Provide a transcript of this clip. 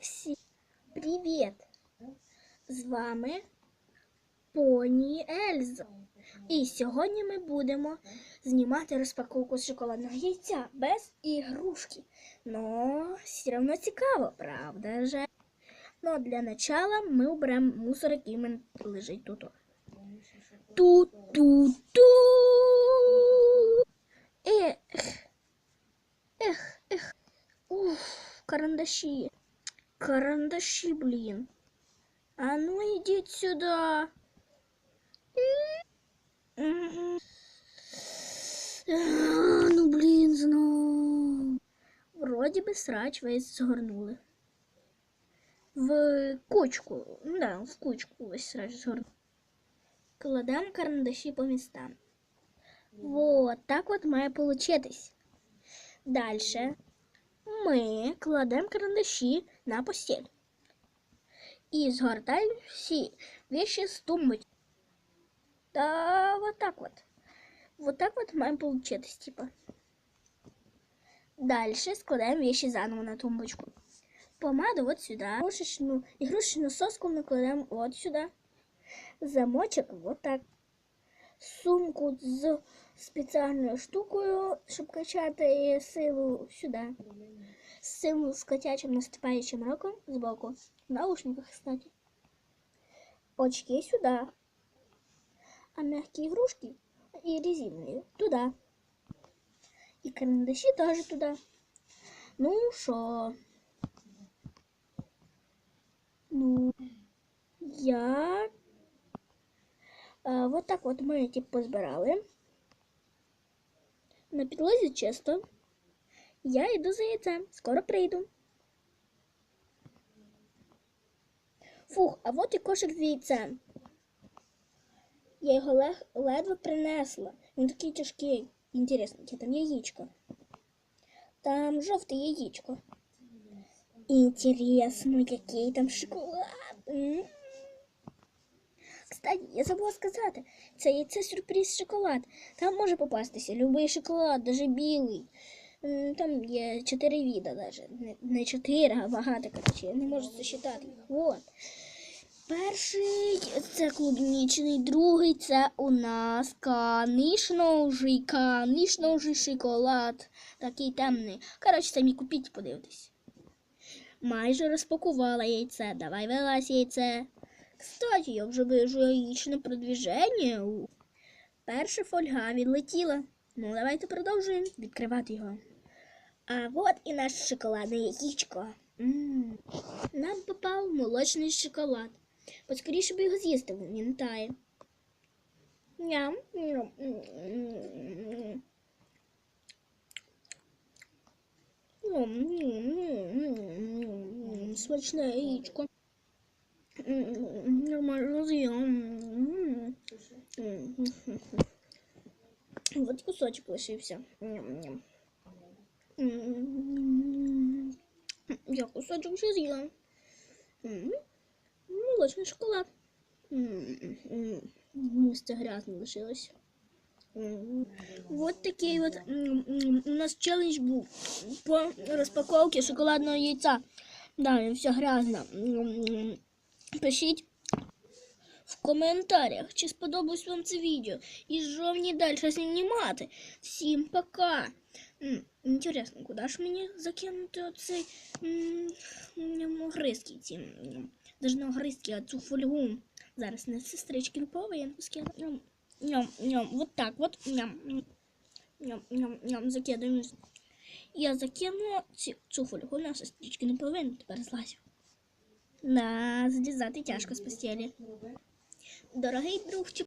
Всім привіт! З вами Поні Ельза. І сьогодні ми будемо знімати розпаковку з шоколадного яйця без ігрушки. Но все одно цікаво, правда же? Ну, для начала ми уберемо мусор, який мене лежить тут. Ту-ту-ту. Ех. Ех, ех. Уф, карандаші. Карандаші, блін. А ну ідіть сюди. Мгм. А, Ну, блін, знов. Вроді би срач весь згорнули. В кучку. Ну да, в кучку весь срач згорнули. Кладемо карандаші по містам. Вот так от має получитись. Дальше Ми кладемо карандаші на постіль. І згортаємо всі вещи з тумбочки. Та вот так вот. Вот так вот маємо получитись, складаємо вещи заново на тумбочку. Помаду вот сюда. Игрушечную, игрушечную соску мы кладем вот сюда. Замочок вот так. Сумку з спеціальною штукою, щоб качати силу сюди. Силу з котячим наступаючим роком збоку. В наушниках, кстати. Очки сюди. А мягкі ігрушки і резинові туди. І карандаші теж туди. Ну що? Ну, я А, вот так от ми типу, позбирали. На підлозі чисто. Я йду за яйцем. Скоро прийду. Фух, а от і кошик з яйцем. Я його лег- ледве принесла. Він такий тяжкий. Інтересно, яке там яєчко? Там жовте яєчко. Інтересно, який там шоколад. Кстати, я забула сказати, це яйце сюрприз шоколад. Там може попастися любий шоколад, навіть білий. Там є чотири віда навіть. Не, чотири, а багато, коротше. Я не можу засчитати їх. Вот. Перший це клубнічний, другий це у нас канишножий, канишножий шоколад. Такий темний. Коротше, самі купіть, подивитись. Майже розпакувала яйце. Давай вилазь яйце. Кстати, я вже вижу яєчне продвіження. Перша фольга відлетіла. Ну, давайте продовжуємо відкривати його. А от і наше шоколадне яєчко. М. Нам попав молочний шоколад. Поскоріше б його з'їсти, він тає. М. Ням. Смачне яєчко. Нормально з'їм. Вот кусочек лишився. Ням-ням. Я кусочок вже з'їла. Молочний шоколад. Місце грязне лишилось. Вот такий от м, м, у нас челендж був по розпаковці шоколадного яйця. Да, все грязно. Пишіть в коментарях, чи сподобалось вам це відео. І що далі знімати. Всім пока. Інтересно, куди ж мені закинути оцей м, ці? Даже не огризки, а цю фольгу. Зараз на сестрички повинен скину. Ням, ням, вот так вот. Ням, ням, ням, ням, ням. Я закину цю, цю фольгу на сестрички не повинен, тепер злазю. На злізати тяжко з постелі. Дорогий друг, чи